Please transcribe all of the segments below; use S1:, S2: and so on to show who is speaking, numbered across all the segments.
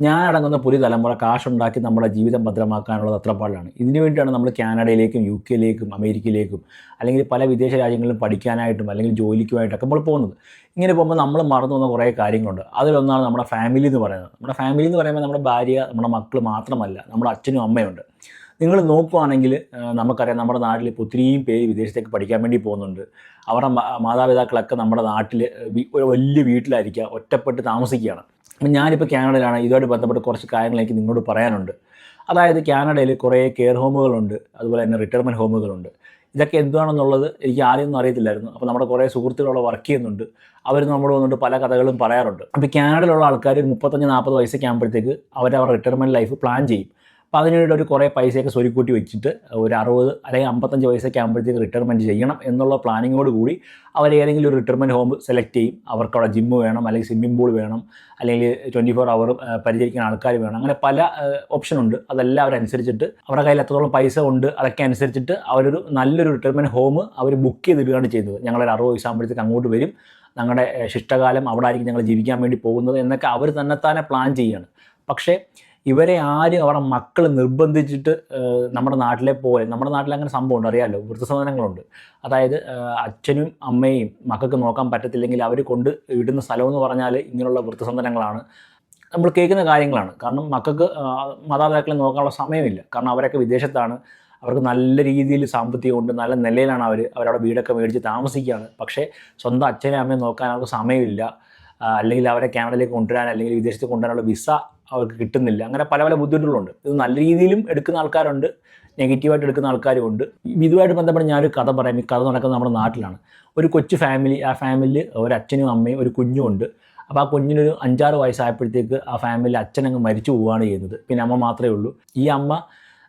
S1: ഞാൻ അടങ്ങുന്ന പുതിയ തലമുറ കാശുണ്ടാക്കി നമ്മുടെ ജീവിതം ഭദ്രമാക്കാനുള്ള തത്രപ്പാടിലാണ് ഇതിനു വേണ്ടിയാണ് നമ്മൾ കാനഡയിലേക്കും യു കെയിലേക്കും അമേരിക്കയിലേക്കും അല്ലെങ്കിൽ പല വിദേശ രാജ്യങ്ങളിലും പഠിക്കാനായിട്ടും അല്ലെങ്കിൽ ജോലിക്കുമായിട്ടൊക്കെ നമ്മൾ പോകുന്നത്. ഇങ്ങനെ പോകുമ്പോൾ നമ്മൾ മറന്നു പോകുന്ന കുറേ കാര്യങ്ങളുണ്ട്. അതിലൊന്നാണ് നമ്മുടെ ഫാമിലി എന്ന് പറയുന്നത്. നമ്മുടെ ഫാമിലി എന്ന് പറയുമ്പോൾ നമ്മുടെ ഭാര്യ നമ്മുടെ മക്കൾ മാത്രമല്ല നമ്മുടെ അച്ഛനും അമ്മയുണ്ട് നിങ്ങൾ നോക്കുവാണെങ്കിൽ നമുക്കറിയാം നമ്മുടെ നാട്ടിൽ ഇപ്പോൾ ഒത്തിരിയും പേര് വിദേശത്തേക്ക് പഠിക്കാൻ വേണ്ടി പോകുന്നുണ്ട്. അവരുടെ മാതാപിതാക്കളൊക്കെ നമ്മുടെ നാട്ടിൽ ഒരു വലിയ വീട്ടിലായിരിക്കുക ഒറ്റപ്പെട്ട് താമസിക്കുകയാണ്. ഞാനിപ്പോൾ കാനഡയിലാണ്. ഇതുമായിട്ട് ബന്ധപ്പെട്ട് കുറച്ച് കാര്യങ്ങൾ എനിക്ക് നിങ്ങളോട് പറയാനുണ്ട്. അതായത് കാനഡയിൽ കുറേ കെയർ ഹോമുകളുണ്ട്. അതുപോലെ തന്നെ റിട്ടയർമെന്റ് ഹോമുകളുണ്ട്. ഇതൊക്കെ എന്താണെന്നുള്ളത് എനിക്ക് ആദ്യമൊന്നും അറിയത്തില്ലായിരുന്നു. അപ്പോൾ നമ്മുടെ കുറേ സുഹൃത്തുക്കളവിടെ വർക്ക് ചെയ്യുന്നുണ്ട്. അവർ നമ്മളോട് വന്നിട്ട് പല കഥകളും പറയാറുണ്ട്. അപ്പോൾ കാനഡയിലുള്ള ആൾക്കാർ ഒരു മുപ്പത്തഞ്ച് നാൽപ്പത് വയസ്സൊക്കെ ആകുമ്പോഴത്തേക്ക് അവർ അവരുടെ റിട്ടയർമെന്റ് ലൈഫ് പ്ലാൻ ചെയ്യും. അപ്പോൾ അതിനുവേണ്ടി ഒരു കുറേ പൈസയൊക്കെ സ്വരുക്കൂട്ടി വെച്ചിട്ട് ഒരു അറുപത് അല്ലെങ്കിൽ അമ്പത്തഞ്ച് വയസ്സൊക്കെ ആകുമ്പോഴത്തേക്ക് റിട്ടയർമെന്റ് ചെയ്യണം എന്നുള്ള പ്ലാനിങ്ങോട് കൂടി അവർ ഏതെങ്കിലും ഒരു റിട്ടയർമെന്റ് ഹോം സെലക്ട് ചെയ്യും. അവർക്ക് അവിടെ ജിമ്മ് വേണം അല്ലെങ്കിൽ സ്വിമ്മിംഗ് പൂൾ വേണം അല്ലെങ്കിൽ ട്വന്റി ഫോർ അവർ പരിചരിക്കുന്ന ആൾക്കാർ വേണം. അങ്ങനെ പല ഓപ്ഷനുണ്ട് അതെല്ലാം അവരനുസരിച്ചിട്ട് അവരുടെ കയ്യിൽ എത്രത്തോളം പൈസ ഉണ്ട് അതൊക്കെ അനുസരിച്ചിട്ട് അവരൊരു നല്ലൊരു റിട്ടയർമെന്റ് ഹോം അവർ ബുക്ക് ചെയ്തിടുകയാണ് ചെയ്യുന്നത്. ഞങ്ങളൊരു അറുപത് വയസ്സാകുമ്പോഴത്തേക്ക് അങ്ങോട്ട് വരും. ഞങ്ങളുടെ ശിഷ്ടകാലം അവിടെ ആയിരിക്കും ഞങ്ങൾ ജീവിക്കാൻ വേണ്ടി പോകുന്നത് എന്നൊക്കെ അവർ തന്നെത്താനെ പ്ലാൻ ചെയ്യുകയാണ്. പക്ഷേ ഇവരെ ആരും അവരുടെ മക്കൾ നിർബന്ധിച്ചിട്ട് നമ്മുടെ നാട്ടിലെ പോലെ നമ്മുടെ നാട്ടിൽ അങ്ങനെ സംഭവമുണ്ട് അറിയാമല്ലോ വൃദ്ധസദനങ്ങളുണ്ട്. അതായത് അച്ഛനും അമ്മയും മക്കൾക്ക് നോക്കാൻ പറ്റത്തില്ലെങ്കിൽ അവർ കൊണ്ട് ഇടുന്ന സ്ഥലമെന്ന് പറഞ്ഞാൽ ഇങ്ങനെയുള്ള വൃദ്ധസദനങ്ങളാണ്. നമ്മൾ കേൾക്കുന്ന കാര്യങ്ങളാണ്. കാരണം മക്കൾക്ക് മാതാപിതാക്കളെ നോക്കാനുള്ള സമയമില്ല. കാരണം അവരൊക്കെ വിദേശത്താണ്. അവർക്ക് നല്ല രീതിയിൽ സാമ്പത്തികമുണ്ട് നല്ല നിലയിലാണ് അവർ അവരവിടെ വീടൊക്കെ മേടിച്ച് താമസിക്കുകയാണ്. പക്ഷേ സ്വന്തം അച്ഛനെ അമ്മയെ നോക്കാൻ അവർക്ക് സമയമില്ല. അല്ലെങ്കിൽ അവരെ കാനഡയിലേക്ക് കൊണ്ടുവരാൻ അല്ലെങ്കിൽ വിദേശത്ത് കൊണ്ടുവരാനുള്ള വിസ അവർക്ക് കിട്ടുന്നില്ല. അങ്ങനെ പല പല ബുദ്ധിമുട്ടുകളുണ്ട്. ഇത് നല്ല രീതിയിലും എടുക്കുന്ന ആൾക്കാരുണ്ട്. നെഗറ്റീവായിട്ട് എടുക്കുന്ന ആൾക്കാരും ഉണ്ട്. ഇതുമായിട്ട് ബന്ധപ്പെട്ട് ഞാനൊരു കഥ പറയാം. ഈ കഥ നടക്കുന്നത് നമ്മുടെ നാട്ടിലാണ്. ഒരു കൊച്ചു ഫാമിലി ആ ഫാമിലി ഒരു അച്ഛനും അമ്മയും ഒരു കുഞ്ഞും ഉണ്ട്. അപ്പോൾ ആ കുഞ്ഞിനൊരു അഞ്ചാറ് വയസ്സായപ്പോഴത്തേക്ക് ആ ഫാമിലി അച്ഛനങ്ങ് മരിച്ചു പോവുകയാണ് ചെയ്യുന്നത്. പിന്നെ അമ്മ മാത്രമേ ഉള്ളൂ. ഈ അമ്മ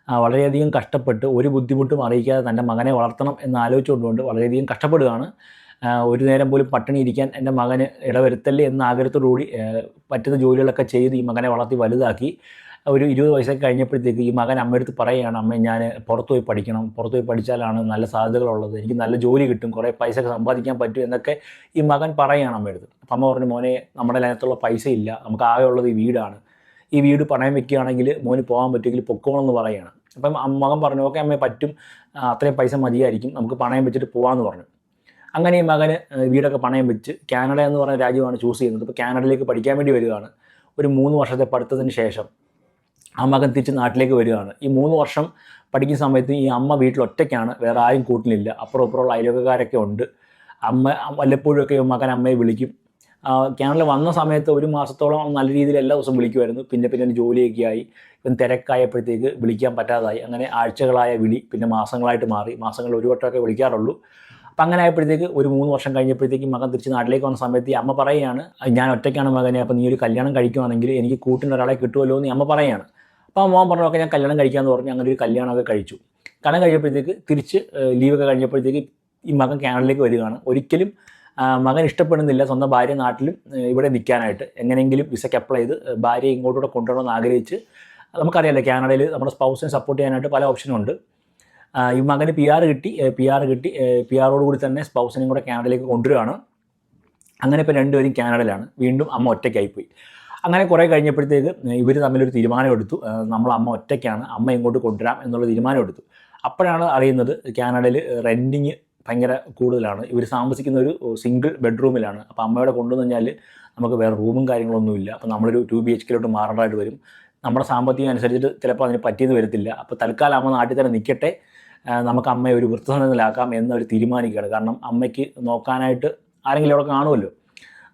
S1: വളരെയധികം കഷ്ടപ്പെട്ട് ഒരു ബുദ്ധിമുട്ടും അറിയിക്കാതെ തന്റെ മകനെ വളർത്തണം എന്ന് ആലോചിച്ചുകൊണ്ടുകൊണ്ട് വളരെയധികം കഷ്ടപ്പെടുകയാണ്. ഒരു നേരം പോലും പട്ടിണി ഇരിക്കാൻ എന്റെ മകന് ഇടവരുത്തല്ലേ എന്ന ആഗ്രഹത്തോടുകൂടി പറ്റുന്ന ജോലികളൊക്കെ ചെയ്ത് ഈ മകനെ വളർത്തി വലുതാക്കി. ഒരു ഇരുപത് വയസ്സൊക്കെ കഴിഞ്ഞപ്പോഴത്തേക്ക് ഈ മകൻ അമ്മയടുത്ത് പറയുകയാണ് അമ്മ ഞാൻ പുറത്തുപോയി പഠിക്കണം. പുറത്തുപോയി പഠിച്ചാലാണ് നല്ല സാധ്യതകളുള്ളത്. എനിക്ക് നല്ല ജോലി കിട്ടും. കുറേ പൈസ സമ്പാദിക്കാൻ പറ്റും എന്നൊക്കെ ഈ മകൻ പറയുകയാണ് അമ്മയടുത്ത് അപ്പം അമ്മ പറഞ്ഞു മോനെ നമ്മുടെ അതിനകത്തുള്ള പൈസ ഇല്ല. നമുക്ക് ആകെ ഉള്ളത് ഈ വീടാണ്. ഈ വീട് പണയം വെക്കുകയാണെങ്കിൽ മോന് പോകാൻ പറ്റുമെങ്കിൽ പൊക്കോണമെന്ന് പറയുകയാണ്. അപ്പം മകൻ പറഞ്ഞു ഓക്കെ അമ്മയെ പറ്റും. അത്രയും പൈസ മതിയായിരിക്കും. നമുക്ക് പണയം വെച്ചിട്ട് പോകാമെന്ന് പറഞ്ഞു. അങ്ങനെ ഈ മകന് വീടൊക്കെ പണയം വെച്ച് കാനഡ എന്ന് പറഞ്ഞ രാജ്യമാണ് ചൂസ് ചെയ്യുന്നത്. ഇപ്പോൾ കാനഡയിലേക്ക് പഠിക്കാൻ വേണ്ടി വരികയാണ്. ഒരു മൂന്ന് വർഷത്തെ പഠിത്തത്തിന് ശേഷം ആ മകൻ തിരിച്ച് നാട്ടിലേക്ക് വരികയാണ്. ഈ മൂന്ന് വർഷം പഠിക്കുന്ന സമയത്ത് ഈ അമ്മ വീട്ടിൽ ഒറ്റയ്ക്കാണ്. വേറെ ആരും കൂട്ടിലില്ല. അപ്പുറം ഇപ്പുറമുള്ള അയലോകക്കാരൊക്കെ ഉണ്ട്. അമ്മ വല്ലപ്പോഴുമൊക്കെ ഈ മകൻ അമ്മയെ വിളിക്കും. കാനഡയിൽ വന്ന സമയത്ത് ഒരു മാസത്തോളം നല്ല രീതിയിൽ എല്ലാ ദിവസവും വിളിക്കുമായിരുന്നു. പിന്നെ പിന്നെ ജോലിയൊക്കെ ആയി. ഇവൻ തിരക്കായപ്പോഴത്തേക്ക് വിളിക്കാൻ പറ്റാതായി. അങ്ങനെ ആഴ്ചകളായ വിളി പിന്നെ മാസങ്ങളായിട്ട് മാറി. മാസങ്ങളിൽ ഒരു വട്ടമൊക്കെ വിളിക്കാറുള്ളൂ. അപ്പം അങ്ങനെ ആയപ്പോഴത്തേക്ക് ഒരു മൂന്ന് വർഷം കഴിഞ്ഞപ്പോഴത്തേക്ക് മകൻ തിരിച്ച് നാട്ടിലേക്ക് വന്ന സമയത്ത് ഈ അമ്മ പറയുകയാണ് ഞാൻ ഒറ്റയ്ക്കാണ് മകനെ അപ്പം നീ ഒരു കല്യാണം കഴിക്കുവാണെങ്കിൽ എനിക്ക് കൂട്ടിന് ഒരാളെ കിട്ടുമല്ലോ എന്ന് അമ്മ പറയുകയാണ്. അപ്പോൾ മോൻ പറഞ്ഞു ഞാൻ കല്യാണം കഴിക്കാമെന്ന് പറഞ്ഞ് അങ്ങനെ ഒരു കല്യാണമൊക്കെ കഴിച്ചു. കല്യാണം കഴിച്ചപ്പോഴത്തേക്ക് തിരിച്ച് ലീവൊക്കെ കഴിഞ്ഞപ്പോഴത്തേക്ക് ഈ മകൻ കാനഡയിലേക്ക് വരികയാണ്. ഒരിക്കലും മകൻ ഇഷ്ടപ്പെടുന്നില്ല സ്വന്തം ഭാര്യ നാട്ടിലും ഇവിടെ നിൽക്കാനായിട്ട്. എങ്ങനെയെങ്കിലും വിസയ്ക്ക് അപ്ലൈ ചെയ്ത് ഭാര്യയെ ഇങ്ങോട്ടൂടെ കൊണ്ടുവരണമെന്ന് ആഗ്രഹിച്ച് നമുക്കറിയാലോ കാനഡയിൽ നമ്മുടെ സ്പൗസിനെ സപ്പോർട്ട് ചെയ്യാനായിട്ട് പല ഓപ്ഷനും ഉണ്ട്. ഈ മകന് പി ആർ കിട്ടി പി ആർ കിട്ടി പി ആറോട് കൂടി തന്നെ സ്പൗസിനെയും കൂടെ കാനഡയിലേക്ക് കൊണ്ടുവരികയാണ്. അങ്ങനെ ഇപ്പോൾ രണ്ടുപേരും കാനഡയിലാണ്. വീണ്ടും അമ്മ ഒറ്റയ്ക്കായിപ്പോയി അങ്ങനെ കുറേ കഴിഞ്ഞപ്പോഴത്തേക്ക് ഇവർ തമ്മിലൊരു തീരുമാനമെടുത്തു. നമ്മൾ അമ്മ ഒറ്റയ്ക്കാണ് അമ്മ ഇങ്ങോട്ട് കൊണ്ടുവരാം എന്നുള്ള തീരുമാനമെടുത്തു. അപ്പോഴാണ് അറിയുന്നത് കാനഡയിൽ റെന്റിങ് ഭയങ്കര കൂടുതലാണ്. ഇവർ താമസിക്കുന്ന ഒരു സിംഗിൾ ബെഡ്റൂമിലാണ്. അപ്പോൾ അമ്മയുടെ കൊണ്ടുവന്നു കഴിഞ്ഞാൽ നമുക്ക് വേറെ റൂമും കാര്യങ്ങളൊന്നുമില്ല അപ്പോൾ നമ്മളൊരു ടു ബി എച്ച് കെയിലോട്ട് മാറേണ്ടതായിട്ട് വരും. നമ്മുടെ സാമ്പത്തികം അനുസരിച്ചിട്ട് ചിലപ്പോൾ അതിന് പറ്റിയെന്ന് വരത്തില്ല. അപ്പോൾ തൽക്കാലം അമ്മ നാട്ടിൽ തന്നെ നിൽക്കട്ടെ. നമുക്ക് അമ്മയെ ഒരു വൃത്തസനത്തിലാക്കാം എന്നവർ തീരുമാനിക്കുകയാണ്. കാരണം അമ്മയ്ക്ക് നോക്കാനായിട്ട് ആരെങ്കിലും അവിടെ കാണുമല്ലോ.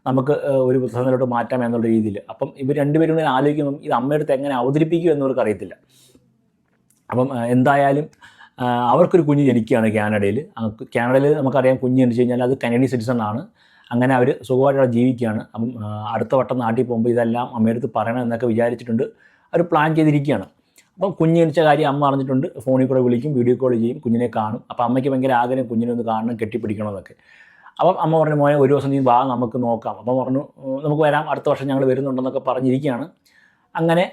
S1: നമുക്ക് ഒരു വൃത്തസനത്തിലോട്ട് മാറ്റാം എന്നുള്ള രീതിയിൽ. അപ്പം ഇവർ രണ്ടുപേരും കൂടി ആലോചിക്കുമ്പം ഇത് അമ്മയുടെ അടുത്ത് എങ്ങനെ അവതരിപ്പിക്കും എന്നവർക്ക് അറിയത്തില്ല. അപ്പം എന്തായാലും അവർക്കൊരു കുഞ്ഞ് ജനിക്കുകയാണ് കാനഡയിൽ. കാനഡയിൽ നമുക്കറിയാം കുഞ്ഞ് ജനിച്ചു കഴിഞ്ഞാൽ അത് കനേഡിയൻ സിറ്റിസൺ ആണ്. അങ്ങനെ അവർ സുഖമായിട്ട് ജീവിക്കുകയാണ്. അപ്പം അടുത്ത വട്ടം നാട്ടിൽ പോകുമ്പോൾ ഇതെല്ലാം അമ്മയടുത്ത് പറയണം എന്നൊക്കെ വിചാരിച്ചിട്ടുണ്ട്. അവർ പ്ലാൻ ചെയ്തിരിക്കുകയാണ്. അപ്പം കുഞ്ഞ് ജനിച്ച കാര്യം അമ്മ അറിഞ്ഞിട്ടുണ്ട്. ഫോണിൽ കൂടെ വിളിക്കും വീഡിയോ കോൾ ചെയ്യും കുഞ്ഞിനെ കാണും. അപ്പോൾ അമ്മയ്ക്ക് ഭയങ്കര ആഗ്രഹം കുഞ്ഞിനെ ഒന്ന് കാണണം കെട്ടിപ്പിടിക്കണം എന്നൊക്കെ അപ്പം അമ്മ പറഞ്ഞു മോനെ ഒരു ദിവസം നീ വാ നമുക്ക് നോക്കാം. അപ്പം പറഞ്ഞു നമുക്ക് വരാം അടുത്ത വർഷം ഞങ്ങൾ വരുന്നുണ്ടെന്നൊക്കെ പറഞ്ഞിരിക്കുകയാണ്. അങ്ങനെ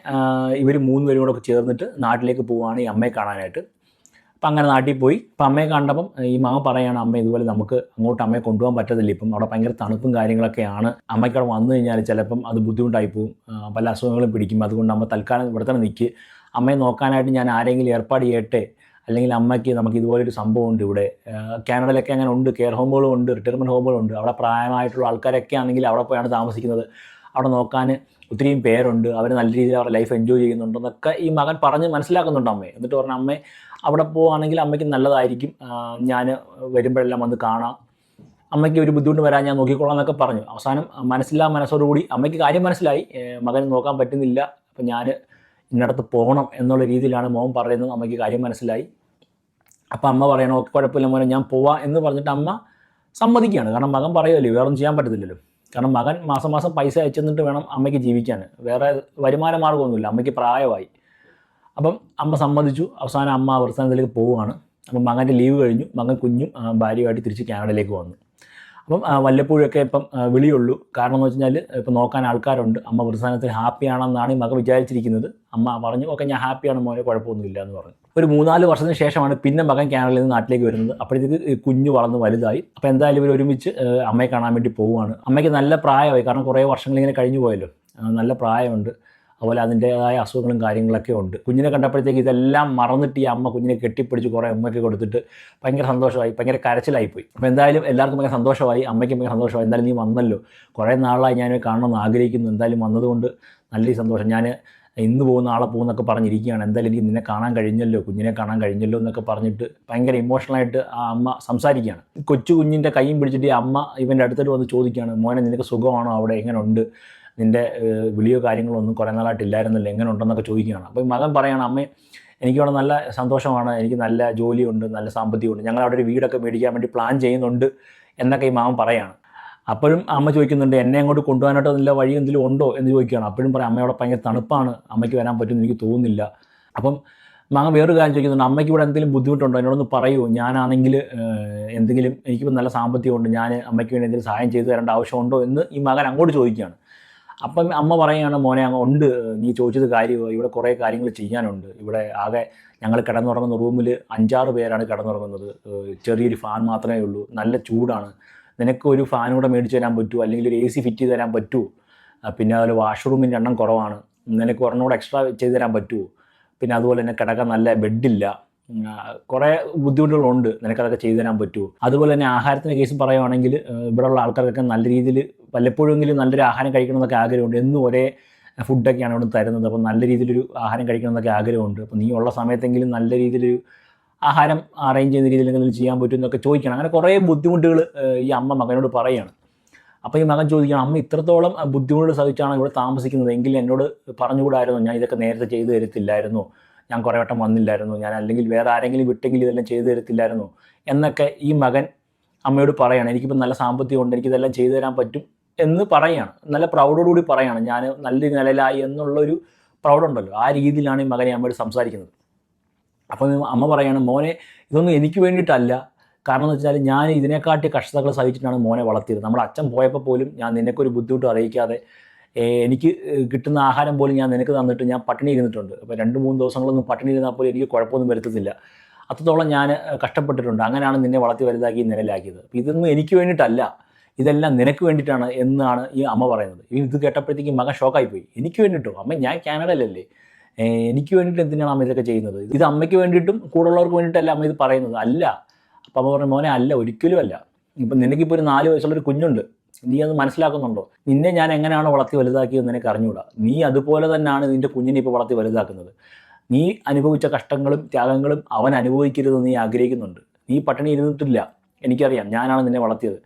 S1: ഇവർ മൂന്ന് പേരും കൂടെ ചേർന്നിട്ട് നാട്ടിലേക്ക് പോവുകയാണ് ഈ അമ്മയെ കാണാനായിട്ട്. അപ്പം അങ്ങനെ നാട്ടിൽ പോയി. അപ്പം അമ്മയെ കണ്ടപ്പം ഈ മാമ പറയാണ് അമ്മ ഇതുപോലെ നമുക്ക് അങ്ങോട്ട് അമ്മയെ കൊണ്ടുപോകാൻ പറ്റത്തില്ല. ഇപ്പം അവിടെ ഭയങ്കര തണുപ്പും കാര്യങ്ങളൊക്കെയാണ്. അമ്മയ്ക്ക് അവിടെ വന്നു കഴിഞ്ഞാൽ ചിലപ്പം അത് ബുദ്ധിമുട്ടായി പോകും പല അസുഖങ്ങളും പിടിക്കും. അതുകൊണ്ട് അമ്മ തൽക്കാലം ഇവിടെ തന്നെ നിൽക്ക്. അമ്മയെ നോക്കാനായിട്ട് ഞാൻ ആരെങ്കിലും ഏർപ്പാട് ചെയ്യട്ടെ? അല്ലെങ്കിൽ അമ്മയ്ക്ക് നമുക്ക് ഇതുപോലൊരു സംഭവമുണ്ട് ഇവിടെ. കാനഡയിലൊക്കെ അങ്ങനെ ഉണ്ട്. കെയർ ഹോമുകളും ഉണ്ട്. റിട്ടയർമെന്റ് ഹോമുകളും ഉണ്ട്. അവിടെ പ്രായമായിട്ടുള്ള ആൾക്കാരൊക്കെ ആണെങ്കിൽ അവിടെ പോയാണ് താമസിക്കുന്നത്. അവിടെ നോക്കാൻ ഒത്തിരിയും പേരുണ്ട്. അവർ നല്ല രീതിയിൽ അവരുടെ ലൈഫ് എൻജോയ് ചെയ്യുന്നുണ്ടെന്നൊക്കെ ഈ മകൻ പറഞ്ഞ് മനസ്സിലാക്കുന്നുണ്ട് അമ്മയെ. എന്നിട്ട് പറഞ്ഞ അമ്മേ അവിടെ പോവുകയാണെങ്കിൽ അമ്മയ്ക്ക് നല്ലതായിരിക്കും. ഞാൻ വരുമ്പോഴെല്ലാം വന്ന് കാണാം. അമ്മയ്ക്ക് ഒരു ബുദ്ധിമുട്ട് വരാൻ ഞാൻ നോക്കിക്കോളാം എന്നൊക്കെ പറഞ്ഞു. അവസാനം മനസ്സില്ലാ മനസ്സോടുകൂടി അമ്മയ്ക്ക് കാര്യം മനസ്സിലായി. മകൻ നോക്കാൻ പറ്റുന്നില്ല. അപ്പം ഞാൻ ഇന്നടത്ത് പോകണം എന്നുള്ള രീതിയിലാണ് മോൻ പറയുന്നത്. അമ്മയ്ക്ക് കാര്യം മനസ്സിലായി. അപ്പം അമ്മ പറയണോ കുഴപ്പമില്ല മോനെ ഞാൻ പോവാം എന്ന് പറഞ്ഞിട്ട് അമ്മ സമ്മതിക്കുകയാണ്. കാരണം മകൻ പറയുമല്ലോ വേറൊന്നും ചെയ്യാൻ പറ്റത്തില്ലല്ലോ. കാരണം മകൻ മാസം മാസം പൈസ അയച്ചെന്നിട്ട് വേണം അമ്മയ്ക്ക് ജീവിക്കാൻ. വേറെ വരുമാന മാർഗമൊന്നുമില്ല. അമ്മയ്ക്ക് പ്രായമായി. അപ്പം അമ്മ സമ്മതിച്ചു. അവസാനം അമ്മ അവസാനത്തിലേക്ക് പോവുകയാണ്. അപ്പം മകന്റെ ലീവ് കഴിഞ്ഞു. മകൻ കുഞ്ഞും ഭാര്യയുമായിട്ട് തിരിച്ച് കാനഡയിലേക്ക് വന്നു. അപ്പം വല്ലപ്പോഴൊക്കെ ഇപ്പം വിളിയുള്ളൂ. കാരണം എന്ന് വെച്ച് കഴിഞ്ഞാൽ ഇപ്പം നോക്കാൻ ആൾക്കാരുണ്ട്. അമ്മ വൃത്താനത്തിൽ ഹാപ്പിയാണെന്നാണ് ഈ മകൻ വിചാരിച്ചിരിക്കുന്നത്. അമ്മ പറഞ്ഞു ഓക്കെ ഞാൻ ഹാപ്പിയാണ് മോനെ കുഴപ്പമൊന്നുമില്ല എന്ന് പറഞ്ഞു. ഒരു മൂന്നാൽ വർഷത്തിന് ശേഷമാണ് പിന്നെ മകൻ കാനഡയിൽ നിന്ന് നാട്ടിലേക്ക് വരുന്നത്. അപ്പോഴത്തേക്ക് കുഞ്ഞ് വളർന്ന് വലുതായി. അപ്പോൾ എന്തായാലും ഇവർ ഒരുമിച്ച് അമ്മയെ കാണാൻ വേണ്ടി പോവുകയാണ്. അമ്മയ്ക്ക് നല്ല പ്രായമായി. കാരണം കുറേ വർഷങ്ങൾ ഇങ്ങനെ കഴിഞ്ഞു പോയല്ലോ. നല്ല പ്രായമുണ്ട്. അതുപോലെ അതിന്റേതായ അസുഖങ്ങളും കാര്യങ്ങളൊക്കെ ഉണ്ട്. കുഞ്ഞിനെ കണ്ടപ്പോഴത്തേക്ക് ഇതെല്ലാം മറന്നിട്ട് ഈ അമ്മ കുഞ്ഞിനെ കെട്ടിപ്പിടിച്ച് കുറേ അമ്മയ്ക്ക് കൊടുത്തിട്ട് ഭയങ്കര സന്തോഷമായി ഭയങ്കര കരച്ചിലായിപ്പോയി. അപ്പോൾ എന്തായാലും എല്ലാവർക്കും ഭയങ്കര സന്തോഷമായി അമ്മയ്ക്കും ഭയങ്കര സന്തോഷമായി. എന്തായാലും നീ വന്നല്ലോ. കുറേ നാളായി ഞാൻ കാണണമെന്ന് ആഗ്രഹിക്കുന്നു. എന്തായാലും വന്നതുകൊണ്ട് നല്ല സന്തോഷം. ഞാൻ ഇന്ന് പോകുന്ന ആളെ പോകുന്നൊക്കെ പറഞ്ഞിരിക്കുകയാണ്. എന്തായാലും എനിക്ക് നിന്നെ കാണാൻ കഴിഞ്ഞല്ലോ കുഞ്ഞിനെ കാണാൻ കഴിഞ്ഞല്ലോ എന്നൊക്കെ പറഞ്ഞിട്ട് ഭയങ്കര ഇമോഷണലായിട്ട് ആ അമ്മ സംസാരിക്കുകയാണ്. കൊച്ചു കുഞ്ഞിന്റെ കൈയും പിടിച്ചിട്ട് ഈ അമ്മ ഇവന്റെ അടുത്തോട്ട് വന്ന് ചോദിക്കുകയാണ് മോനെ നിനക്ക് സുഖമാണോ അവിടെ? എങ്ങനെ ഉണ്ട് നിന്റെ വിളിയോ കാര്യങ്ങളോ ഒന്നും കുറേ നാളായിട്ട് ഇല്ലായിരുന്നല്ലോ എങ്ങനെ ഉണ്ടെന്നൊക്കെ ചോദിക്കുകയാണ്. അപ്പോൾ മകൻ അമ്മേ എനിക്ക് എനിക്കവിടെ നല്ല സന്തോഷമാണ് എനിക്ക് നല്ല ജോലിയുണ്ട് നല്ല സാമ്പത്തികമുണ്ട് ഞങ്ങൾ അവിടെ ഒരു വീടൊക്കെ മേടിക്കാൻ വേണ്ടി പ്ലാൻ ചെയ്യുന്നുണ്ട് എന്നൊക്കെ ഈ മാമൻ പറയാണ്. അപ്പോഴും അമ്മ ചോദിക്കുന്നുണ്ട് എന്നെ അങ്ങോട്ട് കൊണ്ടുപോകാനായിട്ട് നല്ല വഴി എന്തെങ്കിലും ഉണ്ടോ? എന്ന് ചോദിക്കുകയാണ്. അപ്പോഴും പറയാം അമ്മയോടെ ഭയങ്കര തണുപ്പാണ് അമ്മയ്ക്ക് വരാൻ പറ്റുമെന്ന് എനിക്ക് തോന്നുന്നില്ല. അപ്പം മകൻ വേറൊരു കാര്യം ചോദിക്കുന്നുണ്ട് അമ്മയ്ക്ക് ഇവിടെ എന്തെങ്കിലും ബുദ്ധിമുട്ടുണ്ടോ? എന്നോടൊന്ന് പറയൂ. ഞാനാണെങ്കിൽ എന്തെങ്കിലും എനിക്കിപ്പോൾ നല്ല സാമ്പത്തികമുണ്ട് ഞാൻ അമ്മയ്ക്ക് വേണ്ടി എന്തെങ്കിലും സഹായം ചെയ്തു തരേണ്ട ആവശ്യമുണ്ടോ? എന്ന് ഈ മകൻ അങ്ങോട്ട് ചോദിക്കുകയാണ്. അപ്പം അമ്മ പറയുകയാണ് മോനെ അങ്ങ് ഉണ്ട്. നീ ചോദിച്ചത് കാര്യമോ ഇവിടെ കുറേ കാര്യങ്ങൾ ചെയ്യാനുണ്ട്. ഇവിടെ ആകെ ഞങ്ങൾ കിടന്നുറങ്ങുന്ന റൂമിൽ അഞ്ചാറ് പേരാണ് കിടന്നുറങ്ങുന്നത്. ചെറിയൊരു ഫാൻ മാത്രമേ ഉള്ളൂ. നല്ല ചൂടാണ്. നിനക്ക് ഒരു ഫാൻ കൂടെ മേടിച്ച് തരാൻ പറ്റുമോ? അല്ലെങ്കിൽ ഒരു എ സി ഫിറ്റ് ചെയ്ത് തരാൻ പറ്റുമോ? പിന്നെ അതുപോലെ വാഷ്റൂമിന്റെ എണ്ണം കുറവാണ്. നിനക്ക് ഒരെണ്ണൂടെ എക്സ്ട്രാ ചെയ്ത് തരാൻ പറ്റുമോ? പിന്നെ അതുപോലെ തന്നെ കിടക്കാൻ നല്ല ബെഡില്ല. കുറേ ബുദ്ധിമുട്ടുകളുണ്ട്. നിനക്കതൊക്കെ ചെയ്തു തരാൻ പറ്റുമോ? അതുപോലെ തന്നെ ആഹാരത്തിന്റെ കേസ് പറയുവാണെങ്കിൽ ഏഹ്, ഇവിടെയുള്ള ആൾക്കാർക്കൊക്കെ നല്ല രീതിയിൽ വല്ലപ്പോഴെങ്കിലും നല്ലൊരു ആഹാരം കഴിക്കണം എന്നൊക്കെ ആഗ്രഹമുണ്ട്. എന്നും ഒരേ ഫുഡൊക്കെയാണ് അവിടെ തരുന്നത്. അപ്പോൾ നല്ല രീതിയിലൊരു ആഹാരം കഴിക്കണം എന്നൊക്കെ ആഗ്രഹമുണ്ട്. അപ്പോൾ നീ ഉള്ള സമയത്തെങ്കിലും നല്ല രീതിയിലൊരു ആഹാരം അറേഞ്ച് ചെയ്യുന്ന രീതിയിൽ എന്തെങ്കിലും ചെയ്യാൻ പറ്റും എന്നൊക്കെ ചോദിക്കണം. അങ്ങനെ കുറേ ബുദ്ധിമുട്ടുകൾ ഈ അമ്മ മകനോട് പറയുകയാണ് അപ്പോൾ ഈ മകൻ ചോദിക്കണം അമ്മ ഇത്രത്തോളം ബുദ്ധിമുട്ടുകൾ സഹിച്ചാണ് ഇവിടെ താമസിക്കുന്നത്? എങ്കിൽ എന്നോട് പറഞ്ഞുകൂടായിരുന്നു? ഞാൻ ഇതൊക്കെ നേരത്തെ ചെയ്തു തരത്തില്ലായിരുന്നു? ഞാൻ കുറേ വട്ടം വന്നില്ലായിരുന്നു? ഞാൻ അല്ലെങ്കിൽ വേറെ ആരെങ്കിലും വിട്ടെങ്കിൽ ഇതെല്ലാം ചെയ്തു തരത്തില്ലായിരുന്നു? എന്നൊക്കെ ഈ മകൻ അമ്മയോട് പറയുകയാണ് എനിക്കിപ്പോൾ നല്ല സാമ്പത്തികം ഉണ്ട് എനിക്കിതെല്ലാം ചെയ്തു തരാൻ പറ്റും. എന്ന് പറയാണ്. നല്ല പ്രൗഡോടുകൂടി പറയാണ്. ഞാൻ നല്ലൊരു നിലയിലായി എന്നുള്ളൊരു പ്രൗഡുണ്ടല്ലോ. ആ രീതിയിലാണ് ഈ മകനെ അമ്മയോട് സംസാരിക്കുന്നത്. അപ്പം അമ്മ പറയാണ് മോനെ ഇതൊന്നും എനിക്ക് വേണ്ടിയിട്ടല്ല. കാരണം എന്ന് വെച്ചാൽ ഞാൻ ഇതിനെക്കാട്ടി കഷ്ടതകൾ സഹിച്ചിട്ടാണ് മോനെ വളർത്തിയത്. നമ്മുടെ അച്ഛൻ പോയപ്പോൾ പോലും ഞാൻ നിനക്കൊരു ബുദ്ധിമുട്ട് അറിയിക്കാതെ എനിക്ക് കിട്ടുന്ന ആഹാരം പോലും ഞാൻ നിനക്ക് തന്നിട്ട് ഞാൻ പട്ടിണി ഇരുന്നിട്ടുണ്ട്. അപ്പോൾ രണ്ട് മൂന്ന് ദിവസങ്ങളൊന്നും പട്ടിണി ഇരുന്നാൽ പോലും എനിക്ക് കുഴപ്പമൊന്നും വരുത്തത്തില്ല. അത്രത്തോളം ഞാൻ കഷ്ടപ്പെട്ടിട്ടുണ്ട്. അങ്ങനെയാണ് നിന്നെ വളർത്തി വലുതാക്കി നിലയിലാക്കിയത്. അപ്പോൾ ഇതൊന്നും എനിക്ക് വേണ്ടിയിട്ടല്ല. ഇതെല്ലാം നിനക്ക് വേണ്ടിയിട്ടാണ് എന്നാണ് ഈ അമ്മ പറയുന്നത്. ഇത് കേട്ടപ്പോഴത്തേക്ക് മകൻ ഷോക്കായി പോയി എനിക്ക് വേണ്ടിയിട്ടോ അമ്മ ഞാൻ കാനഡയിലല്ലേ? എനിക്ക് വേണ്ടിയിട്ട് എന്തിനാണ് അമ്മ ഇതൊക്കെ ചെയ്യുന്നത്? ഇത് അമ്മയ്ക്ക് വേണ്ടിയിട്ടും കൂടുള്ളവർക്ക് വേണ്ടിയിട്ടല്ല അമ്മ ഇത് പറയുന്നത്? അല്ല. അപ്പം അമ്മ പറഞ്ഞു മോനെ അല്ല ഒരിക്കലും അല്ല. ഇപ്പം നിനക്കിപ്പോൾ ഒരു നാല് വയസ്സുള്ളൊരു കുഞ്ഞുണ്ട്. നീ അത് മനസ്സിലാക്കുന്നുണ്ടോ? നിന്നെ ഞാൻ എങ്ങനെയാണ് വളർത്തി വലുതാക്കിയത് നിനക്ക് അറിഞ്ഞുകൂടാ നീ അതുപോലെ തന്നെയാണ് നിന്റെ കുഞ്ഞിനെ ഇപ്പോൾ വളർത്തി വലുതാക്കുന്നത്. നീ അനുഭവിച്ച കഷ്ടങ്ങളും ത്യാഗങ്ങളും അവൻ അനുഭവിക്കരുതെന്ന് നീ ആഗ്രഹിക്കുന്നുണ്ട്. നീ പട്ടിണി ഇരുന്നിട്ടില്ല. എനിക്കറിയാം ഞാനാണ് നിന്നെ വളർത്തിയത്.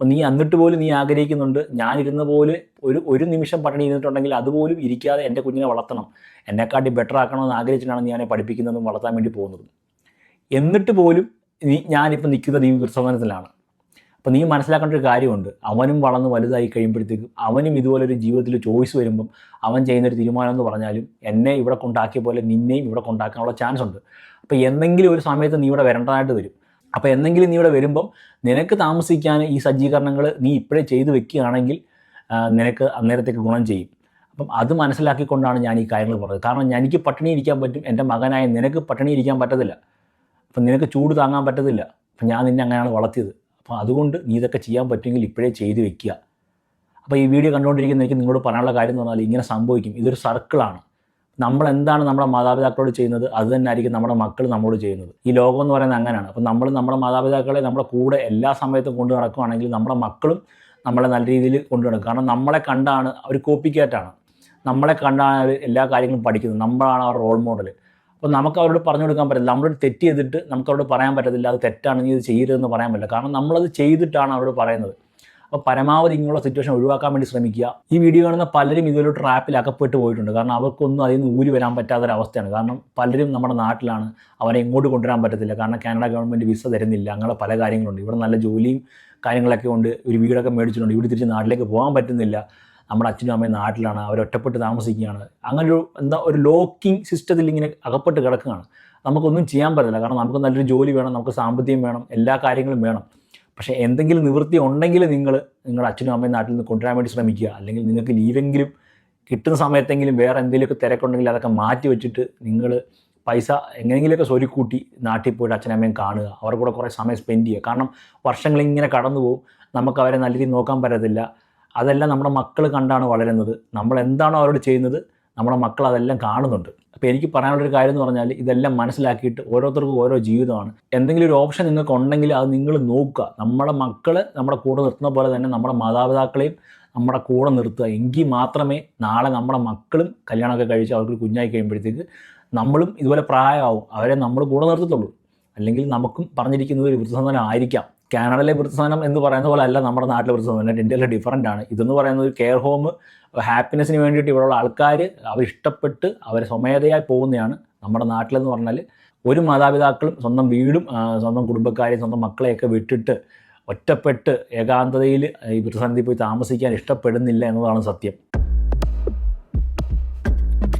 S1: അപ്പം നീ എന്നിട്ട് പോലും നീ ആഗ്രഹിക്കുന്നുണ്ട്. ഞാനിരുന്ന പോലെ ഒരു ഒരു നിമിഷം പട്ടിണി ഇരുന്നിട്ടുണ്ടെങ്കിൽ അതുപോലും ഇരിക്കാതെ എന്റെ കുഞ്ഞിനെ വളർത്തണം. എന്നെക്കാട്ടി ബെറ്റർ ആക്കണമെന്ന് ആഗ്രഹിച്ചിട്ടാണ് ഞാനെ പഠിപ്പിക്കുന്നതും വളർത്താൻ വേണ്ടി പോകുന്നതും. എന്നിട്ട് പോലും നീ ഞാനിപ്പോൾ നിൽക്കുന്നത് ഈ വൃദ്ധസദനത്തിലാണ്. അപ്പം നീ മനസ്സിലാക്കേണ്ട ഒരു കാര്യമുണ്ട്. അവനും വളർന്ന് വലുതായി കഴിയുമ്പോഴത്തേക്കും അവനും ഇതുപോലൊരു ജീവിതത്തിൽ ചോയ്സ് വരുമ്പം അവൻ ചെയ്യുന്നൊരു തീരുമാനം എന്ന് പറഞ്ഞാലും എന്നെ ഇവിടെ കൊണ്ടാക്കിയ പോലെ നിന്നെയും ഇവിടെ കൊണ്ടാക്കാനുള്ള ചാൻസ് ഉണ്ട്. അപ്പോൾ എന്തെങ്കിലും ഒരു സമയത്ത് നീ ഇവിടെ വരേണ്ടതായിട്ട് വരും. അപ്പോൾ എന്തെങ്കിലും നീ ഇവിടെ വരുമ്പം നിനക്ക് താമസിക്കാൻ ഈ സജ്ജീകരണങ്ങൾ നീ ഇപ്പോഴേ ചെയ്തു വെക്കുകയാണെങ്കിൽ നിനക്ക് അന്നേരത്തേക്ക് ഗുണം ചെയ്യും. അപ്പം അത് മനസ്സിലാക്കിക്കൊണ്ടാണ് ഞാൻ ഈ കാര്യങ്ങൾ പറഞ്ഞത്. കാരണം എനിക്ക് പട്ടിണി ഇരിക്കാൻ പറ്റും എന്റെ മകനായ നിനക്ക് പട്ടിണി ഇരിക്കാൻ പറ്റത്തില്ല. അപ്പം നിനക്ക് ചൂട് താങ്ങാൻ പറ്റത്തില്ല. അപ്പം ഞാൻ നിന്നെ അങ്ങനെയാണ് വളർത്തിയത്. അപ്പോൾ അതുകൊണ്ട് നീ ഇതൊക്കെ ചെയ്യാൻ പറ്റുമെങ്കിൽ ഇപ്പോഴേ ചെയ്ത് വെക്കുക. അപ്പോൾ ഈ വീഡിയോ കണ്ടുകൊണ്ടിരിക്കുന്ന എനിക്ക് നിങ്ങളോട് പറയാനുള്ള കാര്യം എന്ന് പറഞ്ഞാൽ ഇങ്ങനെ സംഭവിക്കും. ഇതൊരു സർക്കിളാണ്. നമ്മൾ എന്താണ് നമ്മുടെ മാതാപിതാക്കളോട് ചെയ്യുന്നത്? അത് തന്നെ ആയിരിക്കും നമ്മുടെ മക്കൾ നമ്മളോട് ചെയ്യുന്നത്. ഈ ലോകം എന്ന് പറയുന്നത് അങ്ങനെയാണ്. അപ്പോൾ നമ്മൾ നമ്മുടെ മാതാപിതാക്കളെ നമ്മുടെ കൂടെ എല്ലാ സമയത്തും കൊണ്ടു നടക്കുകയാണെങ്കിൽ നമ്മുടെ മക്കളും നമ്മളെ നല്ല രീതിയിൽ കൊണ്ടു നടക്കും. കാരണം നമ്മളെ കണ്ടാണ് അവർ കോപ്പിക്കാറ്റാണ്. നമ്മളെ കണ്ടാണ് അവർ എല്ലാ കാര്യങ്ങളും പഠിക്കുന്നത്. നമ്മളാണ് അവർ റോൾ മോഡൽ അപ്പോൾ നമുക്ക് അവരോട് പറഞ്ഞു കൊടുക്കാൻ പറ്റില്ല. നമ്മളോട് തെറ്റ് ചെയ്തിട്ട് നമുക്ക് അവരോട് പറയാൻ പറ്റത്തില്ല. അത് തെറ്റാണ് നീ ഇത് ചെയ്യരുതെന്ന് പറയാൻ പറ്റില്ല. കാരണം നമ്മളത് ചെയ്തിട്ടാണ് അവരോട് പറയുന്നത്. അപ്പോൾ പരമാവധി ഇങ്ങനെയുള്ള സിറ്റുവേഷൻ ഒഴിവാക്കാൻ വേണ്ടി ശ്രമിക്കുക. ഈ വീഡിയോ കാണുന്ന പലരും ഇതൊരു ട്രാപ്പിൽ അകപ്പെട്ട് പോയിട്ടുണ്ട്. കാരണം അവർക്കൊന്നും അതിൽ നിന്ന് ഊരി വരാൻ പറ്റാത്തൊരവസ്ഥയാണ്. കാരണം പലരും നമ്മുടെ നാട്ടിലാണ് അവരെ ഇങ്ങോട്ട് കൊണ്ടുവരാൻ പറ്റത്തില്ല. കാരണം കാനഡ ഗവൺമെന്റ് വിസ തരുന്നില്ല. അങ്ങനെ പല കാര്യങ്ങളുണ്ട്. ഇവിടെ നല്ല ജോലിയും കാര്യങ്ങളൊക്കെ ഉണ്ട്. ഒരു വീടൊക്കെ മേടിച്ചിട്ടുണ്ട്. ഇവിടെ തിരിച്ച് നാട്ടിലേക്ക് പോകാൻ പറ്റുന്നില്ല. നമ്മുടെ അച്ഛനും അമ്മയും നാട്ടിലാണ്. അവർ ഒറ്റപ്പെട്ട് താമസിക്കുകയാണ്. അങ്ങനെ ഒരു എന്താ ഒരു ലോക്കിംഗ് സിസ്റ്റത്തിൽ ഇങ്ങനെ അകപ്പെട്ട് കിടക്കുകയാണ്. നമുക്കൊന്നും ചെയ്യാൻ പറ്റില്ല കാരണം നമുക്ക് നല്ലൊരു ജോലി വേണം. നമുക്ക് സാമ്പത്തികം വേണം. എല്ലാ കാര്യങ്ങളും വേണം. പക്ഷേ എന്തെങ്കിലും നിവൃത്തി ഉണ്ടെങ്കിൽ നിങ്ങൾ നിങ്ങളുടെ അച്ഛനും അമ്മയും നാട്ടിൽ നിന്ന് കൊണ്ടുവരാൻ വേണ്ടി ശ്രമിക്കുക. അല്ലെങ്കിൽ നിങ്ങൾക്ക് ലീവെങ്കിലും കിട്ടുന്ന സമയത്തെങ്കിലും വേറെ എന്തെങ്കിലുമൊക്കെ തിരക്കുണ്ടെങ്കിൽ അതൊക്കെ മാറ്റി വെച്ചിട്ട് നിങ്ങൾ പൈസ എങ്ങനെയെങ്കിലുമൊക്കെ സ്വരുക്കൂട്ടി നാട്ടിൽ പോയിട്ട് അച്ഛനമ്മയും കാണുക. അവരുടെ കൂടെ കുറേ സമയം സ്പെൻഡ് ചെയ്യുക. കാരണം വർഷങ്ങൾ ഇങ്ങനെ കടന്നു പോകും. നമുക്ക് അവരെ നല്ല രീതിയിൽ നോക്കാൻ പറ്റത്തില്ല. അതെല്ലാം നമ്മുടെ മക്കൾ കണ്ടാണ് വളരുന്നത്. നമ്മൾ എന്താണോ അവരോട് ചെയ്യുന്നത് നമ്മുടെ മക്കൾ അതെല്ലാം കാണുന്നുണ്ട്. അപ്പോൾ എനിക്ക് പറയാനുള്ളൊരു കാര്യം എന്ന് പറഞ്ഞാൽ ഇതെല്ലാം മനസ്സിലാക്കിയിട്ട് ഓരോരുത്തർക്കും ഓരോ ജീവിതമാണ്. എന്തെങ്കിലും ഒരു ഓപ്ഷൻ നിങ്ങൾക്ക് ഉണ്ടെങ്കിൽ അത് നിങ്ങൾ നോക്കുക. നമ്മുടെ മക്കൾ നമ്മുടെ കൂടെ നിർത്തുന്ന പോലെ തന്നെ നമ്മുടെ മാതാപിതാക്കളെയും നമ്മുടെ കൂടെ നിർത്തുക. എങ്കിൽ മാത്രമേ നാളെ നമ്മുടെ മക്കളും കല്യാണമൊക്കെ കഴിച്ച് അവർക്ക് കുഞ്ഞായി കഴിയുമ്പോഴത്തേക്ക് നമ്മളും ഇതുപോലെ പ്രായമാവും. അവരെ നമ്മൾ കൂടെ നിർത്തത്തുള്ളൂ. അല്ലെങ്കിൽ നമുക്കും പറഞ്ഞിരിക്കുന്നത് ഒരു വൃദ്ധസദനം ആയിരിക്കാം. കാനഡയിലെ വൃദ്ധസദനം എന്ന് പറയുന്ന പോലെ അല്ല നമ്മുടെ നാട്ടിലെ വൃദ്ധസദനം. ഇന്ത്യയിലെ ഡിഫറന്റ് ആണ്. ഇതെന്ന് പറയുന്നത് ഒരു കെയർ ഹോം ഹാപ്പിനെസ്സിന് വേണ്ടിയിട്ട് ഇവിടെയുള്ള ആൾക്കാർ അവർ ഇഷ്ടപ്പെട്ട് അവർ സ്വമേധയായി പോകുന്നതാണ് നമ്മുടെ നാട്ടിലെന്ന് പറഞ്ഞാൽ. ഒരു മാതാപിതാക്കളും സ്വന്തം വീടും സ്വന്തം കുടുംബക്കാരെയും സ്വന്തം മക്കളെയൊക്കെ വിട്ടിട്ട് ഒറ്റപ്പെട്ട് ഏകാന്തതയിൽ ഈ വൃദ്ധസദനത്തിൽ പോയി താമസിക്കാൻ ഇഷ്ടപ്പെടുന്നില്ല എന്നതാണ് സത്യം.